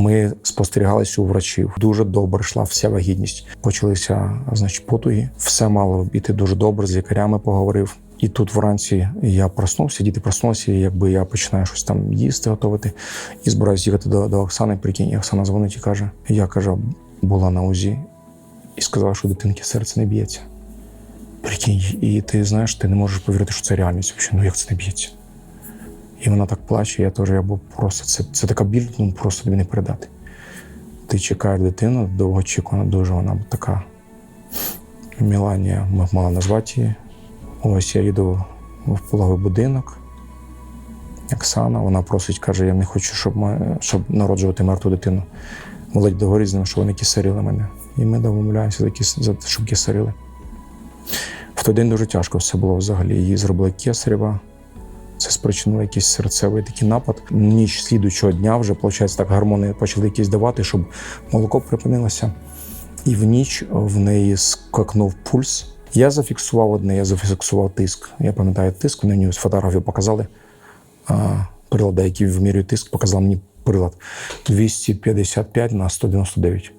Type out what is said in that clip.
Ми спостерігалися у врачів. Дуже добре йшла вся вагітність. Почалися значить, потуги. Все мало іти дуже добре. З лікарями поговорив. І тут вранці я проснувся, діти проснулися, якби я починаю щось там їсти, готувати, і збираюся їхати до, до Оксани. Прикинь, і Оксана дзвонить і каже: я каже, була на УЗІ і сказала, що дитинки серце не б'ється. Прикинь, і ти знаєш, ти не можеш повірити, що це реальність. Взагалі, ну як це не б'ється? І вона так плаче, я теж я був просто це, це така біль, ну просто тобі не передати. Ти чекаєш дитину, довгоочікувана дуже вона така. Міланія мала назвати її. Ось я їду в пологовий будинок. Оксана, вона просить, каже: я не хочу, щоб, ми, щоб народжувати мертву дитину. Молодь ним, що вони кисарили мене. І ми домовляємося, за кис- за щоб кисарили. В той день дуже тяжко все було взагалі. Її зробили кесарева. Це спричинило якийсь серцевий такий напад. Ніч слідуючого дня вже, виходить, так гормони почали якісь давати, щоб молоко припинилося. І в ніч в неї скакнув пульс. Я зафіксував одне, я зафіксував тиск. Я пам'ятаю тиск, мені з фотографію показали. А, прилада, який вимірює тиск, показав мені прилад 255 на 199.